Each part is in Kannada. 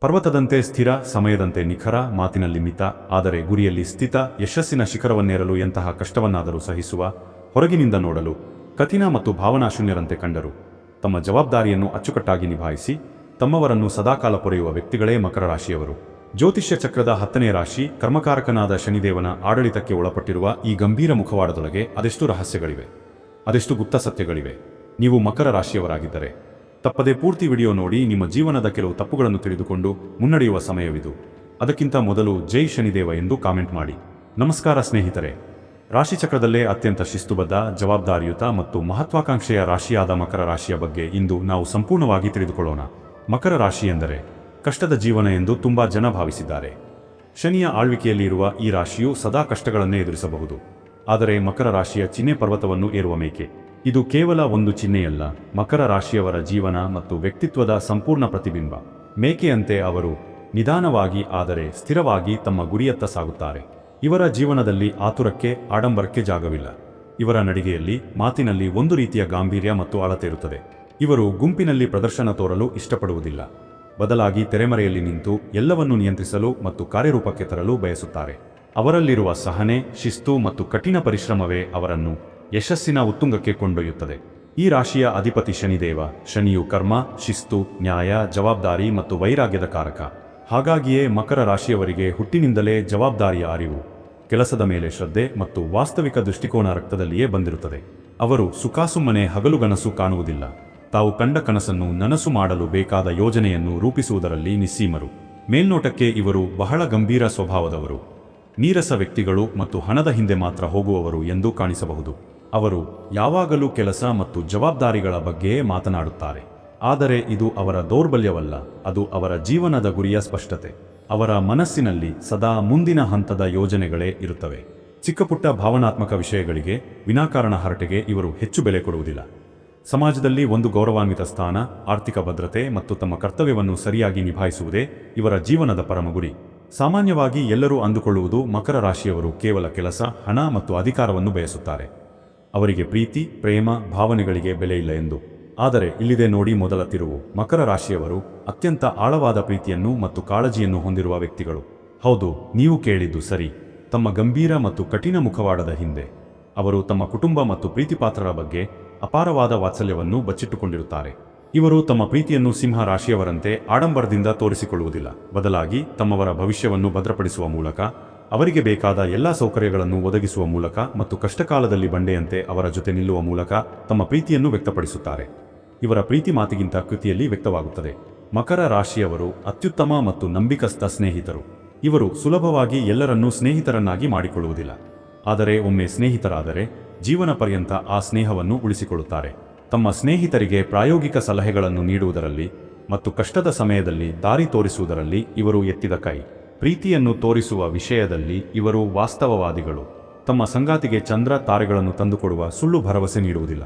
ಪರ್ವತದಂತೆ ಸ್ಥಿರ, ಸಮಯದಂತೆ ನಿಖರ, ಮಾತಿನಲ್ಲಿ ಮಿತ, ಆದರೆ ಗುರಿಯಲ್ಲಿ ಸ್ಥಿತ, ಯಶಸ್ಸಿನ ಶಿಖರವನ್ನೇರಲು ಎಂತಹ ಕಷ್ಟವನ್ನಾದರೂ ಸಹಿಸುವ, ಹೊರಗಿನಿಂದ ನೋಡಲು, ಕಠಿಣ ಮತ್ತು ಭಾವನಾಶೂನ್ಯರಂತೆ ಕಂಡರು. ತಮ್ಮ ಜವಾಬ್ದಾರಿಯನ್ನು ಅಚ್ಚುಕಟ್ಟಾಗಿ ನಿಭಾಯಿಸಿ, ತಮ್ಮವರನ್ನು ಸದಾಕಾಲ ಪೊರೆಯುವ ವ್ಯಕ್ತಿಗಳೇ ಮಕರ ರಾಶಿಯವರು ಜ್ಯೋತಿಷ್ಯ ಚಕ್ರದ ಹತ್ತನೇ ರಾಶಿ, ಕರ್ಮಕಾರಕನಾದ ಶನಿದೇವನ ಆಡಳಿತಕ್ಕೆ ಒಳಪಟ್ಟಿರುವ ಈ ಗಂಭೀರ ಮುಖವಾಡದೊಳಗೆ ಅದೆಷ್ಟು ರಹಸ್ಯಗಳಿವೆ? ಅದೆಷ್ಟು ಗುಪ್ತ ಸತ್ಯಗಳಿವೆ? ನೀವು ಮಕರ ರಾಶಿಯವರಾಗಿದ್ದರೆ ತಪ್ಪದೆ ಪೂರ್ತಿ ವಿಡಿಯೋ ನೋಡಿ ನಿಮ್ಮ ಜೀವನದ ಕೆಲವು ತಪ್ಪುಗಳನ್ನು ತಿಳಿದುಕೊಂಡು ಮುನ್ನಡೆಯುವ ಸಮಯವಿದು. ಅದಕ್ಕಿಂತ ಮೊದಲು ಜೈ ಶನಿದೇವ ಎಂದು ಕಾಮೆಂಟ್ ಮಾಡಿ. ನಮಸ್ಕಾರ ಸ್ನೇಹಿತರೆ. ರಾಶಿಚಕ್ರದಲ್ಲೇ ಅತ್ಯಂತ ಶಿಸ್ತುಬದ್ಧ, ಜವಾಬ್ದಾರಿಯುತ ಮತ್ತು ಮಹತ್ವಾಕಾಂಕ್ಷೆಯ ರಾಶಿಯಾದ ಮಕರ ರಾಶಿಯ ಬಗ್ಗೆ ಇಂದು ನಾವು ಸಂಪೂರ್ಣವಾಗಿ ತಿಳಿದುಕೊಳ್ಳೋಣ. ಮಕರ ರಾಶಿ ಎಂದರೆ ಕಷ್ಟದ ಜೀವನ ಎಂದು ತುಂಬಾ ಜನ ಭಾವಿಸಿದ್ದಾರೆ. ಶನಿಯ ಆಳ್ವಿಕೆಯಲ್ಲಿ ಇರುವ ಈ ರಾಶಿಯು ಸದಾ ಕಷ್ಟಗಳನ್ನೇ ಎದುರಿಸಬಹುದು. ಆದರೆ ಮಕರ ರಾಶಿಯ ಚಿನ್ನೆ ಪರ್ವತವನ್ನು ಏರುವ ಮೇಕೆ. ಇದು ಕೇವಲ ಒಂದು ಚಿಹ್ನೆಯಲ್ಲ. ಮಕರ ರಾಶಿಯವರ ಜೀವನ ಮತ್ತು ವ್ಯಕ್ತಿತ್ವದ ಸಂಪೂರ್ಣ ಪ್ರತಿಬಿಂಬ. ಮೇಕೆಯಂತೆ ಅವರು ನಿಧಾನವಾಗಿ ಆದರೆ ಸ್ಥಿರವಾಗಿ ತಮ್ಮ ಗುರಿಯತ್ತ ಸಾಗುತ್ತಾರೆ. ಇವರ ಜೀವನದಲ್ಲಿ ಆತುರಕ್ಕೆ, ಆಡಂಬರಕ್ಕೆ ಜಾಗವಿಲ್ಲ. ಇವರ ನಡಿಗೆಯಲ್ಲಿ ಮಾತಿನಲ್ಲಿ ಒಂದು ರೀತಿಯ ಗಾಂಭೀರ್ಯ ಮತ್ತು ಅಳತೆ ಇರುತ್ತದೆ. ಇವರು ಗುಂಪಿನಲ್ಲಿ ಪ್ರದರ್ಶನ ತೋರಲು ಇಷ್ಟಪಡುವುದಿಲ್ಲ. ಬದಲಾಗಿ ತೆರೆಮರೆಯಲ್ಲಿ ನಿಂತು ಎಲ್ಲವನ್ನು ನಿಯಂತ್ರಿಸಲು ಮತ್ತು ಕಾರ್ಯರೂಪಕ್ಕೆ ತರಲು ಬಯಸುತ್ತಾರೆ. ಅವರಲ್ಲಿರುವ ಸಹನೆ, ಶಿಸ್ತು ಮತ್ತು ಕಠಿಣ ಪರಿಶ್ರಮವೇ ಅವರನ್ನು ಯಶಸ್ಸಿನ ಉತ್ತುಂಗಕ್ಕೆ ಕೊಂಡೊಯ್ಯುತ್ತದೆ. ಈ ರಾಶಿಯ ಅಧಿಪತಿ ಶನಿದೇವ, ಶನಿಯು ಕರ್ಮ, ಶಿಸ್ತು, ನ್ಯಾಯ, ಜವಾಬ್ದಾರಿ ಮತ್ತು ವೈರಾಗ್ಯದ ಕಾರಕ. ಹಾಗಾಗಿಯೇ ಮಕರ ರಾಶಿಯವರಿಗೆ ಹುಟ್ಟಿನಿಂದಲೇ ಜವಾಬ್ದಾರಿಯ ಅರಿವು, ಕೆಲಸದ ಮೇಲೆ ಶ್ರದ್ಧೆ ಮತ್ತು ವಾಸ್ತವಿಕ ದೃಷ್ಟಿಕೋನ ರಕ್ತದಲ್ಲಿಯೇ ಬಂದಿರುತ್ತದೆ. ಅವರು ಸುಖಾಸುಮ್ಮನೆ ಹಗಲುಗನಸು ಕಾಣುವುದಿಲ್ಲ. ತಾವು ಕಂಡ ಕನಸನ್ನು ನನಸು ಮಾಡಲು ಬೇಕಾದ ಯೋಜನೆಯನ್ನು ರೂಪಿಸುವುದರಲ್ಲಿ ನಿಸ್ಸೀಮರು. ಮೇಲ್ನೋಟಕ್ಕೆ ಇವರು ಬಹಳ ಗಂಭೀರ ಸ್ವಭಾವದವರು. ನೀರಸ ವ್ಯಕ್ತಿಗಳು ಮತ್ತು ಹಣದ ಹಿಂದೆ ಮಾತ್ರ ಹೋಗುವವರು ಎಂದು ಕಾಣಿಸಬಹುದು. ಅವರು ಯಾವಾಗಲೂ ಕೆಲಸ ಮತ್ತು ಜವಾಬ್ದಾರಿಗಳ ಬಗ್ಗೆಯೇ ಮಾತನಾಡುತ್ತಾರೆ. ಆದರೆ ಇದು ಅವರ ದೌರ್ಬಲ್ಯವಲ್ಲ, ಅದು ಅವರ ಜೀವನದ ಗುರಿಯ ಸ್ಪಷ್ಟತೆ. ಅವರ ಮನಸ್ಸಿನಲ್ಲಿ ಸದಾ ಮುಂದಿನ ಹಂತದ ಯೋಜನೆಗಳೇ ಇರುತ್ತವೆ. ಚಿಕ್ಕಪುಟ್ಟ ಭಾವನಾತ್ಮಕ ವಿಷಯಗಳಿಗೆ ವಿನಾಕಾರಣ ಹರಟೆಗೆ ಇವರು ಹೆಚ್ಚು ಬೆಲೆ ಕೊಡುವುದಿಲ್ಲ. ಸಮಾಜದಲ್ಲಿ ಒಂದು ಗೌರವಾನ್ವಿತ ಸ್ಥಾನ, ಆರ್ಥಿಕ ಭದ್ರತೆ ಮತ್ತು ತಮ್ಮ ಕರ್ತವ್ಯವನ್ನು ಸರಿಯಾಗಿ ನಿಭಾಯಿಸುವುದೇ ಇವರ ಜೀವನದ ಪರಮ ಗುರಿ ಸಾಮಾನ್ಯವಾಗಿ ಎಲ್ಲರೂ ಅಂದುಕೊಳ್ಳುವುದು ಮಕರ ರಾಶಿಯವರು ಕೇವಲ ಕೆಲಸ, ಹಣ ಮತ್ತು ಅಧಿಕಾರವನ್ನು ಬಯಸುತ್ತಾರೆ. ಅವರಿಗೆ ಪ್ರೀತಿ, ಪ್ರೇಮ, ಭಾವನೆಗಳಿಗೆ ಬೆಲೆ ಇಲ್ಲ ಎಂದು. ಆದರೆ ಇಲ್ಲಿದೆ ನೋಡಿ ಮೊದಲ ತಿರುವು. ಮಕರ ರಾಶಿಯವರು ಅತ್ಯಂತ ಆಳವಾದ ಪ್ರೀತಿಯನ್ನು ಮತ್ತು ಕಾಳಜಿಯನ್ನು ಹೊಂದಿರುವ ವ್ಯಕ್ತಿಗಳು. ಹೌದು, ನೀವು ಕೇಳಿದ್ದು ಸರಿ. ತಮ್ಮ ಗಂಭೀರ ಮತ್ತು ಕಠಿಣ ಮುಖವಾಡದ ಹಿಂದೆ. ಅವರು ತಮ್ಮ ಕುಟುಂಬ ಮತ್ತು ಪ್ರೀತಿಪಾತ್ರರ ಬಗ್ಗೆ ಅಪಾರವಾದ ವಾತ್ಸಲ್ಯವನ್ನು ಬಚ್ಚಿಟ್ಟುಕೊಂಡಿರುತ್ತಾರೆ. ಇವರು ತಮ್ಮ ಪ್ರೀತಿಯನ್ನು ಸಿಂಹ ರಾಶಿಯವರಂತೆ ಆಡಂಬರದಿಂದ ತೋರಿಸಿಕೊಳ್ಳುವುದಿಲ್ಲ. ಬದಲಾಗಿ ತಮ್ಮವರ ಭವಿಷ್ಯವನ್ನು ಭದ್ರಪಡಿಸುವ ಮೂಲಕ ಅವರಿಗೆ ಬೇಕಾದ ಎಲ್ಲಾ ಸೌಕರ್ಯಗಳನ್ನು ಒದಗಿಸುವ ಮೂಲಕ ಮತ್ತು ಕಷ್ಟಕಾಲದಲ್ಲಿ ಬಂಡೆಯಂತೆ ಅವರ ಜೊತೆ ನಿಲ್ಲುವ ಮೂಲಕ ತಮ್ಮ ಪ್ರೀತಿಯನ್ನು ವ್ಯಕ್ತಪಡಿಸುತ್ತಾರೆ. ಇವರ ಪ್ರೀತಿ ಮಾತಿಗಿಂತ ಕೃತಿಯಲ್ಲಿ ವ್ಯಕ್ತವಾಗುತ್ತದೆ. ಮಕರ ರಾಶಿಯವರು ಅತ್ಯುತ್ತಮ ಮತ್ತು ನಂಬಿಕಸ್ಥ ಸ್ನೇಹಿತರು. ಇವರು ಸುಲಭವಾಗಿ ಎಲ್ಲರನ್ನೂ ಸ್ನೇಹಿತರನ್ನಾಗಿ ಮಾಡಿಕೊಳ್ಳುವುದಿಲ್ಲ. ಆದರೆ ಒಮ್ಮೆ ಸ್ನೇಹಿತರಾದರೆ ಜೀವನ ಪರ್ಯಂತ ಆ ಸ್ನೇಹವನ್ನು ಉಳಿಸಿಕೊಳ್ಳುತ್ತಾರೆ. ತಮ್ಮ ಸ್ನೇಹಿತರಿಗೆ ಪ್ರಾಯೋಗಿಕ ಸಲಹೆಗಳನ್ನು ನೀಡುವುದರಲ್ಲಿ ಮತ್ತು ಕಷ್ಟದ ಸಮಯದಲ್ಲಿ ದಾರಿ ತೋರಿಸುವುದರಲ್ಲಿ ಇವರು ಎತ್ತಿದ ಕೈ. ಪ್ರೀತಿಯನ್ನು ತೋರಿಸುವ ವಿಷಯದಲ್ಲಿ ಇವರು ವಾಸ್ತವವಾದಿಗಳು. ತಮ್ಮ ಸಂಗಾತಿಗೆ ಚಂದ್ರ ತಾರೆಗಳನ್ನು ತಂದುಕೊಡುವ ಸುಳ್ಳು ಭರವಸೆ ನೀಡುವುದಿಲ್ಲ.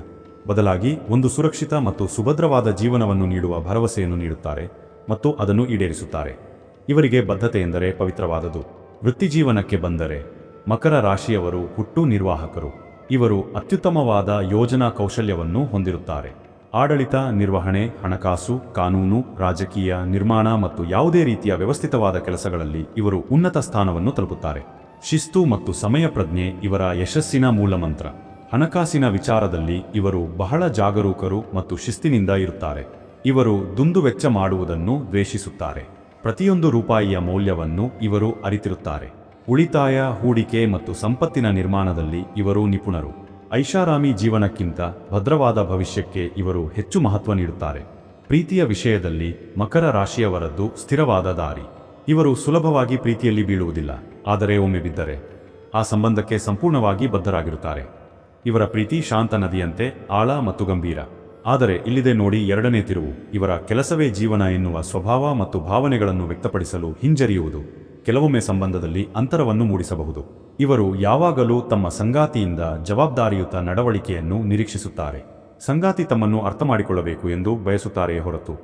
ಬದಲಾಗಿ ಒಂದು ಸುರಕ್ಷಿತ ಮತ್ತು ಸುಭದ್ರವಾದ ಜೀವನವನ್ನು ನೀಡುವ ಭರವಸೆಯನ್ನು ನೀಡುತ್ತಾರೆ ಮತ್ತು ಅದನ್ನು ಈಡೇರಿಸುತ್ತಾರೆ. ಇವರಿಗೆ ಬದ್ಧತೆ ಎಂದರೆ ಪವಿತ್ರವಾದದು ವೃತ್ತಿಜೀವನಕ್ಕೆ ಬಂದರೆ ಮಕರ ರಾಶಿಯವರು ಹುಟ್ಟು ನಿರ್ವಾಹಕರು. ಇವರು ಅತ್ಯುತ್ತಮವಾದ ಯೋಜನಾ ಕೌಶಲ್ಯವನ್ನು ಹೊಂದಿರುತ್ತಾರೆ. ಆಡಳಿತ, ನಿರ್ವಹಣೆ, ಹಣಕಾಸು, ಕಾನೂನು, ರಾಜಕೀಯ, ನಿರ್ಮಾಣ ಮತ್ತು ಯಾವುದೇ ರೀತಿಯ ವ್ಯವಸ್ಥಿತವಾದ ಕೆಲಸಗಳಲ್ಲಿ ಇವರು ಉನ್ನತ ಸ್ಥಾನವನ್ನು ತಲುಪುತ್ತಾರೆ. ಶಿಸ್ತು ಮತ್ತು ಸಮಯ ಪ್ರಜ್ಞೆ ಇವರ ಯಶಸ್ಸಿನ ಮೂಲಮಂತ್ರ. ಹಣಕಾಸಿನ ವಿಚಾರದಲ್ಲಿ ಇವರು ಬಹಳ ಜಾಗರೂಕರು ಮತ್ತು ಶಿಸ್ತಿನಿಂದ ಇರುತ್ತಾರೆ. ಇವರು ದುಂದುವೆಚ್ಚ ಮಾಡುವುದನ್ನು ದ್ವೇಷಿಸುತ್ತಾರೆ. ಪ್ರತಿಯೊಂದು ರೂಪಾಯಿಯ ಮೌಲ್ಯವನ್ನು ಇವರು ಅರಿತಿರುತ್ತಾರೆ. ಉಳಿತಾಯ, ಹೂಡಿಕೆ ಮತ್ತು ಸಂಪತ್ತಿನ ನಿರ್ಮಾಣದಲ್ಲಿ ಇವರು ನಿಪುಣರು. ಐಷಾರಾಮಿ ಜೀವನಕ್ಕಿಂತ ಭದ್ರವಾದ ಭವಿಷ್ಯಕ್ಕೆ ಇವರು ಹೆಚ್ಚು ಮಹತ್ವ ನೀಡುತ್ತಾರೆ. ಪ್ರೀತಿಯ ವಿಷಯದಲ್ಲಿ ಮಕರ ರಾಶಿಯವರದ್ದು ಸ್ಥಿರವಾದ ದಾರಿ. ಇವರು ಸುಲಭವಾಗಿ ಪ್ರೀತಿಯಲ್ಲಿ ಬೀಳುವುದಿಲ್ಲ, ಆದರೆ ಒಮ್ಮೆ ಬಿದ್ದರೆ ಆ ಸಂಬಂಧಕ್ಕೆ ಸಂಪೂರ್ಣವಾಗಿ ಬದ್ಧರಾಗಿರುತ್ತಾರೆ. ಇವರ ಪ್ರೀತಿ ಶಾಂತ ನದಿಯಂತೆ ಆಳ ಮತ್ತು ಗಂಭೀರ. ಆದರೆ ಇಲ್ಲಿದೆ ನೋಡಿ ಎರಡನೇ ತಿರುವು, ಇವರ ಕೆಲಸವೇ ಜೀವನ ಎನ್ನುವ ಸ್ವಭಾವ ಮತ್ತು ಭಾವನೆಗಳನ್ನು ವ್ಯಕ್ತಪಡಿಸಲು ಹಿಂಜರಿಯುವುದು. ಕೆಲವೊಮ್ಮೆ ಸಂಬಂಧದಲ್ಲಿ ಅಂತರವನ್ನು ಮೂಡಿಸಬಹುದು. ಇವರು ಯಾವಾಗಲೂ ತಮ್ಮ ಸಂಗಾತಿಯಿಂದ ಜವಾಬ್ದಾರಿಯುತ ನಡವಳಿಕೆಯನ್ನು ನಿರೀಕ್ಷಿಸುತ್ತಾರೆ. ಸಂಗಾತಿ ತಮ್ಮನ್ನು ಅರ್ಥ ಮಾಡಿಕೊಳ್ಳಬೇಕು ಎಂದು ಬಯಸುತ್ತಾರೆಯೇ ಹೊರತು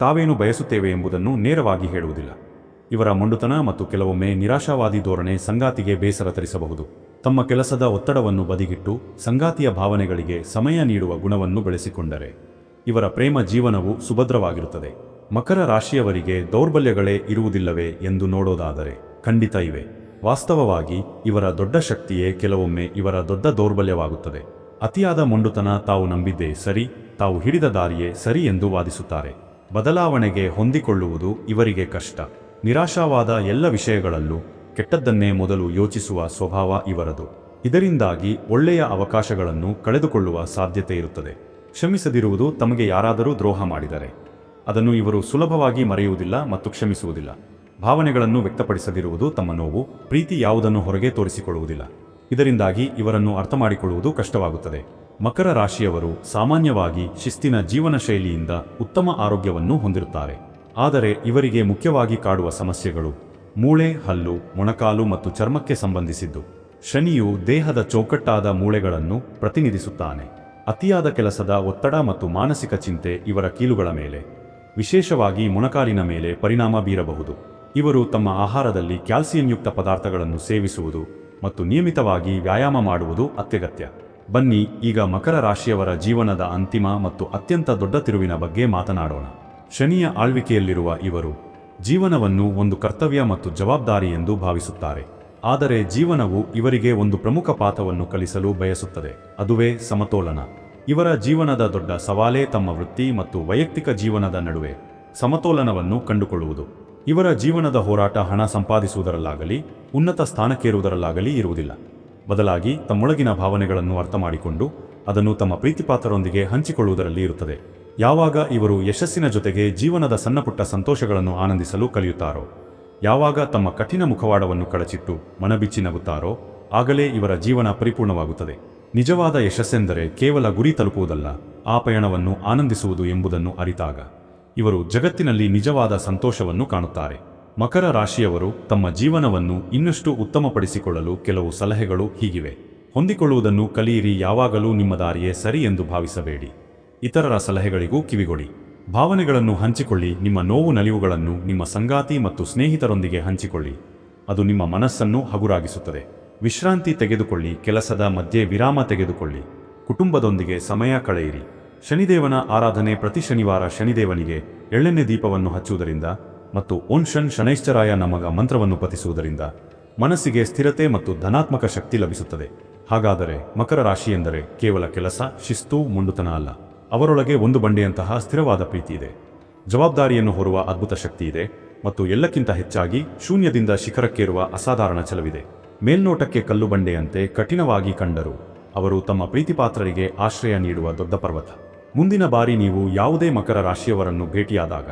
ತಾವೇನು ಬಯಸುತ್ತೇವೆ ಎಂಬುದನ್ನು ನೇರವಾಗಿ ಹೇಳುವುದಿಲ್ಲ. ಇವರ ಮೊಂಡುತನ ಮತ್ತು ಕೆಲವೊಮ್ಮೆ ನಿರಾಶಾವಾದಿ ಧೋರಣೆ ಸಂಗಾತಿಗೆ ಬೇಸರ ತರಿಸಬಹುದು. ತಮ್ಮ ಕೆಲಸದ ಒತ್ತಡವನ್ನು ಬದಿಗಿಟ್ಟು ಸಂಗಾತಿಯ ಭಾವನೆಗಳಿಗೆ ಸಮಯ ನೀಡುವ ಗುಣವನ್ನು ಬೆಳೆಸಿಕೊಂಡರೆ ಇವರ ಪ್ರೇಮ ಜೀವನವು ಸುಭದ್ರವಾಗಿರುತ್ತದೆ. ಮಕರ ರಾಶಿಯವರಿಗೆ ದೌರ್ಬಲ್ಯಗಳೇ ಇರುವುದಿಲ್ಲವೇ ಎಂದು ನೋಡೋದಾದರೆ ಖಂಡಿತ ಇವೆ. ವಾಸ್ತವವಾಗಿ ಇವರ ದೊಡ್ಡ ಶಕ್ತಿಯೇ ಕೆಲವೊಮ್ಮೆ ಇವರ ದೊಡ್ಡ ದೌರ್ಬಲ್ಯವಾಗುತ್ತದೆ. ಅತಿಯಾದ ಮೊಂಡುತನ ತಾವು ನಂಬಿದ್ದೇ ಸರಿ, ತಾವು ಹಿಡಿದ ದಾರಿಯೇ ಸರಿ ಎಂದು ವಾದಿಸುತ್ತಾರೆ. ಬದಲಾವಣೆಗೆ ಹೊಂದಿಕೊಳ್ಳುವುದು ಇವರಿಗೆ ಕಷ್ಟ. ನಿರಾಶಾವಾದ ಎಲ್ಲ ವಿಷಯಗಳಲ್ಲೂ ಕೆಟ್ಟದ್ದನ್ನೇ ಮೊದಲು ಯೋಚಿಸುವ ಸ್ವಭಾವ ಇವರದು. ಇದರಿಂದಾಗಿ ಒಳ್ಳೆಯ ಅವಕಾಶಗಳನ್ನು ಕಳೆದುಕೊಳ್ಳುವ ಸಾಧ್ಯತೆ ಇರುತ್ತದೆ. ಕ್ಷಮಿಸದಿರುವುದು ತಮಗೆ ಯಾರಾದರೂ ದ್ರೋಹ ಮಾಡಿದರೆ. ಅದನ್ನು ಇವರು ಸುಲಭವಾಗಿ ಮರೆಯುವುದಿಲ್ಲ ಮತ್ತು ಕ್ಷಮಿಸುವುದಿಲ್ಲ. ಭಾವನೆಗಳನ್ನು ವ್ಯಕ್ತಪಡಿಸದಿರುವುದು ತಮ್ಮ ನೋವು, ಪ್ರೀತಿ ಯಾವುದನ್ನು ಹೊರಗೆ ತೋರಿಸಿಕೊಳ್ಳುವುದಿಲ್ಲ. ಇದರಿಂದಾಗಿ ಇವರನ್ನು ಅರ್ಥ ಮಾಡಿಕೊಳ್ಳುವುದು ಕಷ್ಟವಾಗುತ್ತದೆ. ಮಕರ ರಾಶಿಯವರು ಸಾಮಾನ್ಯವಾಗಿ ಶಿಸ್ತಿನ ಜೀವನ ಶೈಲಿಯಿಂದ ಉತ್ತಮ ಆರೋಗ್ಯವನ್ನು ಹೊಂದಿರುತ್ತಾರೆ. ಆದರೆ ಇವರಿಗೆ ಮುಖ್ಯವಾಗಿ ಕಾಡುವ ಸಮಸ್ಯೆಗಳು ಮೂಳೆ, ಹಲ್ಲು, ಮೊಣಕಾಲು ಮತ್ತು ಚರ್ಮಕ್ಕೆ ಸಂಬಂಧಿಸಿದ್ದು. ಶನಿಯು ದೇಹದ ಚೌಕಟ್ಟಾದ ಮೂಳೆಗಳನ್ನು ಪ್ರತಿನಿಧಿಸುತ್ತಾನೆ. ಅತಿಯಾದ ಕೆಲಸದ ಒತ್ತಡ ಮತ್ತು ಮಾನಸಿಕ ಚಿಂತೆ ಇವರ ಕೀಲುಗಳ ಮೇಲೆ. ವಿಶೇಷವಾಗಿ ಮೊಣಕಾಲಿನ ಮೇಲೆ ಪರಿಣಾಮ ಬೀರಬಹುದು. ಇವರು ತಮ್ಮ ಆಹಾರದಲ್ಲಿ ಕ್ಯಾಲ್ಸಿಯಂಯುಕ್ತ ಪದಾರ್ಥಗಳನ್ನು ಸೇವಿಸುವುದು ಮತ್ತು ನಿಯಮಿತವಾಗಿ ವ್ಯಾಯಾಮ ಮಾಡುವುದು ಅತ್ಯಗತ್ಯ. ಬನ್ನಿ, ಈಗ ಮಕರ ರಾಶಿಯವರ ಜೀವನದ ಅಂತಿಮ ಮತ್ತು ಅತ್ಯಂತ ದೊಡ್ಡ ತಿರುವಿನ ಬಗ್ಗೆ ಮಾತನಾಡೋಣ. ಶನಿಯ ಆಳ್ವಿಕೆಯಲ್ಲಿರುವ ಇವರು ಜೀವನವನ್ನು ಒಂದು ಕರ್ತವ್ಯ ಮತ್ತು ಜವಾಬ್ದಾರಿ ಎಂದು ಭಾವಿಸುತ್ತಾರೆ. ಆದರೆ ಜೀವನವು ಇವರಿಗೆ ಒಂದು ಪ್ರಮುಖ ಪಾಠವನ್ನು ಕಲಿಸಲು ಬಯಸುತ್ತದೆ. ಅದುವೇ ಸಮತೋಲನ. ಇವರ ಜೀವನದ ದೊಡ್ಡ ಸವಾಲೇ ತಮ್ಮ ವೃತ್ತಿ ಮತ್ತು ವೈಯಕ್ತಿಕ ಜೀವನದ ನಡುವೆ ಸಮತೋಲನವನ್ನು ಕಂಡುಕೊಳ್ಳುವುದು. ಇವರ ಜೀವನದ ಹೋರಾಟ ಹಣ ಸಂಪಾದಿಸುವುದರಲ್ಲಾಗಲಿ, ಉನ್ನತ ಸ್ಥಾನಕ್ಕೇರುವುದರಲ್ಲಾಗಲಿ ಇರುವುದಿಲ್ಲ. ಬದಲಾಗಿ ತಮ್ಮೊಳಗಿನ ಭಾವನೆಗಳನ್ನು ಅರ್ಥ ಮಾಡಿಕೊಂಡು ಅದನ್ನು ತಮ್ಮ ಪ್ರೀತಿಪಾತ್ರರೊಂದಿಗೆ ಹಂಚಿಕೊಳ್ಳುವುದರಲ್ಲಿ ಇರುತ್ತದೆ. ಯಾವಾಗ ಇವರು ಯಶಸ್ಸಿನ ಜೊತೆಗೆ ಜೀವನದ ಸಣ್ಣಪುಟ್ಟ ಸಂತೋಷಗಳನ್ನು ಆನಂದಿಸಲು ಕಲಿಯುತ್ತಾರೋ, ಯಾವಾಗ ತಮ್ಮ ಕಠಿಣ ಮುಖವಾಡವನ್ನು ಕಳಚಿಟ್ಟು ಮನಬಿಚ್ಚಿ ನಗುತ್ತಾರೋ, ಆಗಲೇ ಇವರ ಜೀವನ ಪರಿಪೂರ್ಣವಾಗುತ್ತದೆ. ನಿಜವಾದ ಯಶಸ್ಸೆಂದರೆ ಕೇವಲ ಗುರಿ ತಲುಪುವುದಲ್ಲ ಆ ಪಯಣವನ್ನು ಆನಂದಿಸುವುದು ಎಂಬುದನ್ನು ಅರಿತಾಗ. ಇವರು ಜಗತ್ತಿನಲ್ಲಿ ನಿಜವಾದ ಸಂತೋಷವನ್ನು ಕಾಣುತ್ತಾರೆ. ಮಕರ ರಾಶಿಯವರು ತಮ್ಮ ಜೀವನವನ್ನು ಇನ್ನಷ್ಟು ಉತ್ತಮಪಡಿಸಿಕೊಳ್ಳಲು ಕೆಲವು ಸಲಹೆಗಳು ಹೀಗಿವೆ. ಹೊಂದಿಕೊಳ್ಳುವುದನ್ನು ಕಲಿಯಿರಿ, ಯಾವಾಗಲೂ ನಿಮ್ಮ ದಾರಿಯೇ ಸರಿ ಎಂದು ಭಾವಿಸಬೇಡಿ. ಇತರರ ಸಲಹೆಗಳಿಗೂ ಕಿವಿಗೊಡಿ. ಭಾವನೆಗಳನ್ನು ಹಂಚಿಕೊಳ್ಳಿ, ನಿಮ್ಮ ನೋವು ನಲಿವುಗಳನ್ನು ನಿಮ್ಮ ಸಂಗಾತಿ ಮತ್ತು ಸ್ನೇಹಿತರೊಂದಿಗೆ ಹಂಚಿಕೊಳ್ಳಿ. ಅದು ನಿಮ್ಮ ಮನಸ್ಸನ್ನು ಹಗುರಾಗಿಸುತ್ತದೆ. ವಿಶ್ರಾಂತಿ ತೆಗೆದುಕೊಳ್ಳಿ, ಕೆಲಸದ ಮಧ್ಯೆ ವಿರಾಮ ತೆಗೆದುಕೊಳ್ಳಿ. ಕುಟುಂಬದೊಂದಿಗೆ ಸಮಯ ಕಳೆಯಿರಿ. ಶನಿದೇವನ ಆರಾಧನೆ ಪ್ರತಿ ಶನಿವಾರ ಶನಿದೇವನಿಗೆ ಎಳ್ಳೆಣ್ಣೆ ದೀಪವನ್ನು ಹಚ್ಚುವುದರಿಂದ ಮತ್ತು ಓಂ ಶನ್ ಶನೈಶ್ಚರಾಯ ನಮಗ ಮಂತ್ರವನ್ನು ಪತಿಸುವುದರಿಂದ ಮನಸ್ಸಿಗೆ ಸ್ಥಿರತೆ ಮತ್ತು ಧನಾತ್ಮಕ ಶಕ್ತಿ ಲಭಿಸುತ್ತದೆ. ಹಾಗಾದರೆ ಮಕರ ರಾಶಿ ಎಂದರೆ ಕೇವಲ ಕೆಲಸ, ಶಿಸ್ತು, ಮುಂಡುತನ ಅಲ್ಲ. ಅವರೊಳಗೆ ಒಂದು ಬಂಡೆಯಂತಹ ಸ್ಥಿರವಾದ ಪ್ರೀತಿ ಇದೆ. ಜವಾಬ್ದಾರಿಯನ್ನು ಹೊರುವ ಅದ್ಭುತ ಶಕ್ತಿ ಇದೆ ಮತ್ತು ಎಲ್ಲಕ್ಕಿಂತ ಹೆಚ್ಚಾಗಿ ಶೂನ್ಯದಿಂದ ಶಿಖರಕ್ಕೇರುವ ಅಸಾಧಾರಣ ಛಲವಿದೆ. ಮೇಲ್ನೋಟಕ್ಕೆ ಕಲ್ಲುಬಂಡೆಯಂತೆ ಕಠಿಣವಾಗಿ ಕಂಡರು. ಅವರು ತಮ್ಮ ಪ್ರೀತಿಪಾತ್ರರಿಗೆ ಆಶ್ರಯ ನೀಡುವ ದೊಡ್ಡ ಪರ್ವತ. ಮುಂದಿನ ಬಾರಿ ನೀವು ಯಾವುದೇ ಮಕರ ರಾಶಿಯವರನ್ನು ಭೇಟಿಯಾದಾಗ,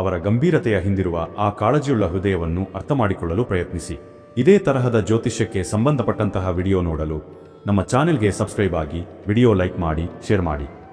ಅವರ ಗಂಭೀರತೆಯ ಹಿಂದಿರುವ ಆ ಕಾಳಜಿಯುಳ್ಳ ಹೃದಯವನ್ನು ಅರ್ಥ ಮಾಡಿಕೊಳ್ಳಲು ಪ್ರಯತ್ನಿಸಿ. ಇದೇ ತರಹದ ಜ್ಯೋತಿಷ್ಯಕ್ಕೆ ಸಂಬಂಧಪಟ್ಟಂತಹ ವಿಡಿಯೋ ನೋಡಲು ನಮ್ಮ ಚಾನೆಲ್ಗೆ ಸಬ್ಸ್ಕ್ರೈಬ್ ಆಗಿ, ವಿಡಿಯೋ ಲೈಕ್ ಮಾಡಿ, ಶೇರ್ ಮಾಡಿ.